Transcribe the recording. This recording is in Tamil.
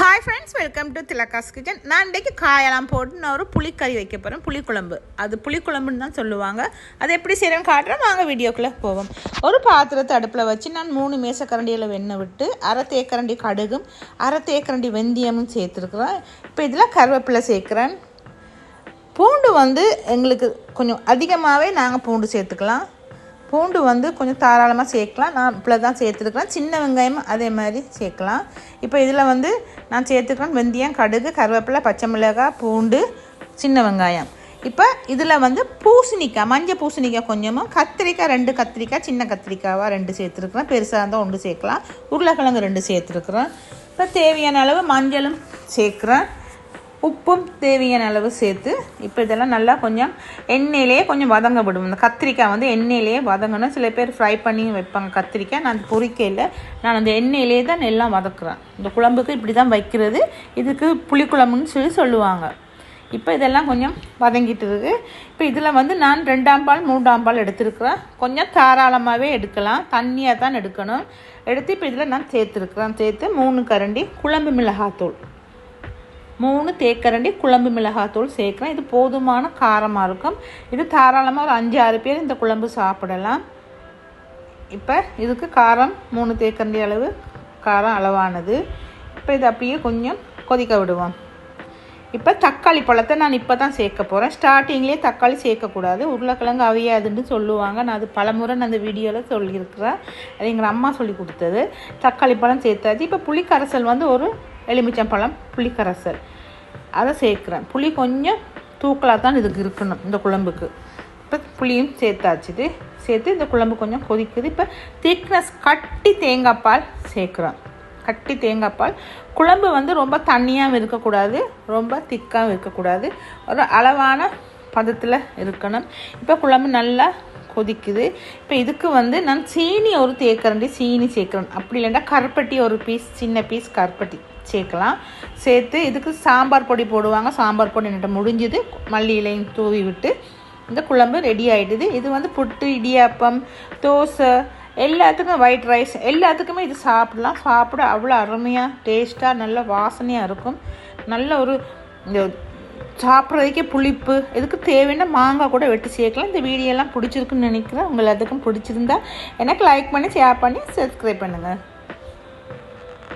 Hi friends welcome to Thilaka's kitchen நான் இன்றைக்கு காயெல்லாம் போட்டு நான் ஒரு புளிக்கறி வைக்க போகிறேன் புளிக்குழம்பு. அது புளிக்குழம்புன்னு தான் சொல்லுவாங்க. அது எப்படி செய்கிறேன்னு காட்டுறோம் வாங்க வீடியோக்குள்ளே போவோம். ஒரு பாத்திரத்தை அடுப்பில் வச்சு நான் மூணு மேசக்கரண்டியில் வெண்ணெய் விட்டு அரை தேக்கரண்டி கடுகும் அரை தேக்கரண்டி வெந்தயமும் சேர்த்துருக்குறேன். இப்போ இதில் கருவேப்பிலை சேர்க்குறேன். பூண்டு வந்து எங்களுக்கு கொஞ்சம் அதிகமாகவே நாங்கள் பூண்டு சேர்த்துக்கலாம். பூண்டு வந்து கொஞ்சம் தாராளமாக சேர்க்கலாம். நான் இப்படி தான் சேர்த்துருக்கலாம் சின்ன வெங்காயமும் அதே மாதிரி சேர்க்கலாம். இப்போ இதில் வந்து நான் சேர்த்துக்கிறேன் வெந்தயம் கடுகு கருவேப்பிலை பச்சை மிளகாய் பூண்டு சின்ன வெங்காயம். இப்போ இதில் வந்து பூசணிக்காய் மஞ்சள் பூசணிக்காய் கொஞ்சமும் கத்திரிக்காய் ரெண்டு கத்திரிக்காய் சின்ன கத்திரிக்காவாக ரெண்டு சேர்த்துருக்குறேன். பெருசாக இருந்தால் ஒன்று சேர்க்கலாம். உருளைக்கிழங்கு ரெண்டு சேர்த்துருக்குறேன். இப்போ தேவையான அளவு மஞ்சளும் சேர்க்குறேன். உப்பும் தேவையான அளவு சேர்த்து இப்போ இதெல்லாம் நல்லா கொஞ்சம் எண்ணெயிலே கொஞ்சம் வதங்கப்படும். இந்த கத்திரிக்காய் வந்து எண்ணெயிலேயே வதங்கணும். சில பேர் ஃப்ரை பண்ணி வைப்பாங்க கத்திரிக்காய். நான் பொரிக்கையில் நான் அந்த எண்ணெயிலே தான் எல்லாம் வதக்குறேன். இந்த குழம்புக்கு இப்படி தான் வைக்கிறது. இதுக்கு புளிக்குழம்புன்னு சொல்லி சொல்லுவாங்க. இப்போ இதெல்லாம் கொஞ்சம் வதங்கிட்டு இருக்கு. இப்போ இதில் வந்து நான் ரெண்டாம் பால் மூன்றாம் பால் எடுத்துருக்குறேன். கொஞ்சம் தாராளமாகவே எடுக்கலாம். தண்ணியாக தான் எடுக்கணும். எடுத்து இப்போ இதில் நான் சேர்த்துருக்குறேன். சேர்த்து மூணு கரண்டி குழம்பு மிளகாத்தூள். மூணு தேக்கரண்டி குழம்பு மிளகாத்தூள் சேர்க்குறேன். இது போதுமான காரமாக இருக்கும். இது தாராளமாக ஒரு அஞ்சு ஆறு பேர் இந்த குழம்பு சாப்பிடலாம். இப்போ இதுக்கு காரம் மூணு தேக்கரண்டி அளவு காரம் அளவானது. இப்போ இது அப்படியே கொஞ்சம் கொதிக்க விடுவோம். இப்போ தக்காளி பழத்தை நான் இப்போ தான் சேர்க்க போகிறேன் ஸ்டார்டிங்லேயே தக்காளி சேர்க்கக்கூடாது. உருளைக்கிழங்கு அவியாதுன்னு சொல்லுவாங்க. நான் அது பலமுறை நான் அந்த வீடியோவில் சொல்லியிருக்கிறேன். அது எங்கள் அம்மா சொல்லி கொடுத்தது. தக்காளி பழம் சேர்த்தாச்சு. இப்போ புளிக்கரைசல் வந்து ஒரு எலுமிச்சம்பழம் புளிக்கரைசல். அதை சேர்க்குறேன். புளி கொஞ்சம் தூக்கலாக தான் இதுக்கு இருக்கணும் இந்த குழம்புக்கு. இப்போ புளியும் சேர்த்தாச்சுது சேர்த்து இந்த குழம்பு கொஞ்சம் கொதிக்குது. இப்போ திக்னஸ் கட்டி தேங்காய் பால் சேர்க்குறோம். கட்டி தேங்காய் பால். குழம்பு வந்து ரொம்ப தண்ணியாகவும் இருக்கக்கூடாது. ரொம்ப திக்காகவும் இருக்கக்கூடாது. ஒரு அளவான பதத்தில் இருக்கணும். இப்போ குழம்பு நல்லா கொதிக்குது. இப்போ இதுக்கு வந்து நான் சீனி ஒரு தேக்கரண்டி சீனி சேர்க்குறேன். அப்படி இல்லைன்னா கருப்பட்டி ஒரு பீஸ் சின்ன பீஸ் கருப்பட்டி சேர்க்கலாம். சேர்த்து இதுக்கு சாம்பார் பொடி போடுவாங்க. சாம்பார் பொடி என்கிட்ட முடிஞ்சுது. மல்லி இலையும் தூவி விட்டு இந்த குழம்பு ரெடி ஆகிடுது இது வந்து புட்டு இடியாப்பம் தோசை எல்லாத்துக்கும் ஒயிட் ரைஸ் எல்லாத்துக்குமே இது சாப்பிடலாம். சாப்பிட அவ்வளோ அருமையாக டேஸ்ட்டாக நல்ல வாசனையாக இருக்கும். நல்ல ஒரு இந்த சாப்பிட்றதுக்கே புளிப்பு இதுக்கு தேவையான மாங்காய் கூட வெட்டி சேர்க்கலாம். இந்த வீடியோலாம் பிடிச்சிருக்குன்னு நினைக்கிறேன். உங்கள் எல்லாத்துக்கும் பிடிச்சிருந்தா எனக்கு லைக் பண்ணி ஷேர் பண்ணி சப்ஸ்கிரைப் பண்ணுங்கள்